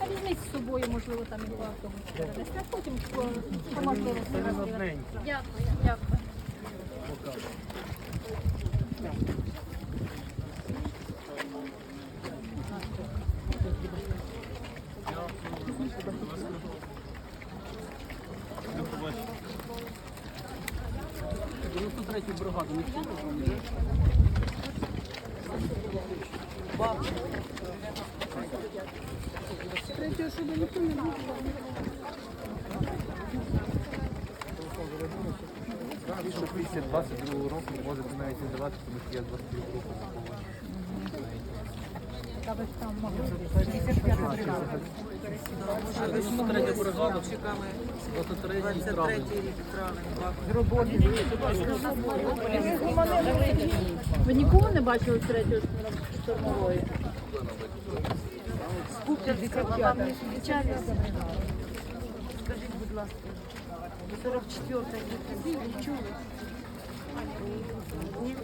А візьміть з собою, можливо, там і перенести, а потім по, можливості розбирати. Дякую, дякую. Що після 22 року можете навіть не давати, тому що я 23 року Ви нікого не бачили третьої штурмової? Скажіть, будь ласка, 44 не чули? Ні?